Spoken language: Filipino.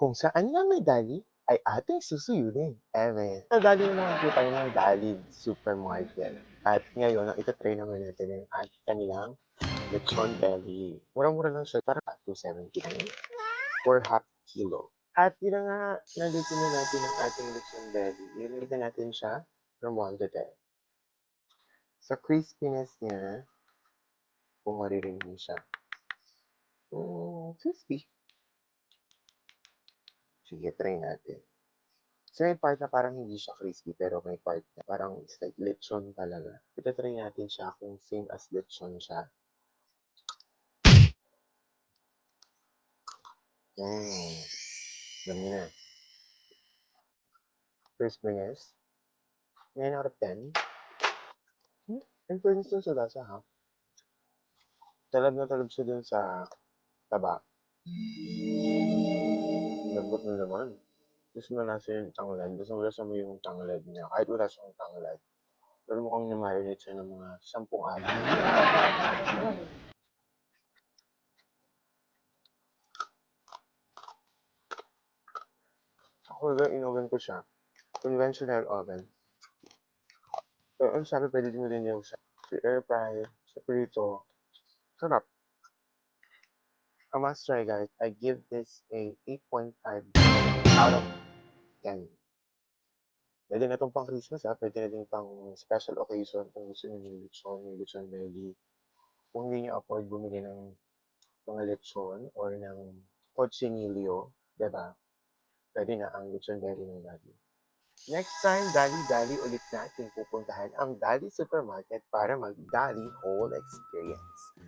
Kung saan nga may dali, ay ating susuyurin. Eme. Nadali na naman po tayo ng Dali Supermarket. At ngayon, ang itatry naman natin yung at kanilang lechon belly. Mura-mura lang siya, para 270 lang yun. For half kilo. At yun na nga, nandito na natin ang ating lechon belly. Ilagay na natin siya from 1 to 10. Sa crispiness niya, kung maririn mo siya. Mm, crispy. Sige, try natin. So, may part na parang hindi siya crispy, pero may part na parang it's like lechon talaga. Ito try natin siya kung same as lechon siya. Mm. Dami na. Crispiness. 9 out of 10. Hmm? In fairness dun sa lasa, ha? Talab na talab siya dun sa taba. Lambot na naman. Gusto mo nasa yung tanglad. Mo lasa mo yung tanglad niya. Kahit wala siyang tanglad. Pero mukhang na-marinate siya ng mga sampung araw. Ako ba, in-oven ko siya. Conventional oven. Pero ang sabi, pwede mo din yung sa sa air fry, sa prito. Sarap. I must try guys. I give this a 8.5 out of 10. Pwede na itong pang Christmas ha. Pwede na din pang special occasion kung gusto niyo ng lechon, yung lechon belly. Kung hindi niyo afford bumili ng mga lechon or ng cochinillo, diba? Pwede na ang lechon belly ng Dali. Next time, Dali-Dali ulit natin pupuntahan ang Dali Supermarket para mag-Dali Whole Experience.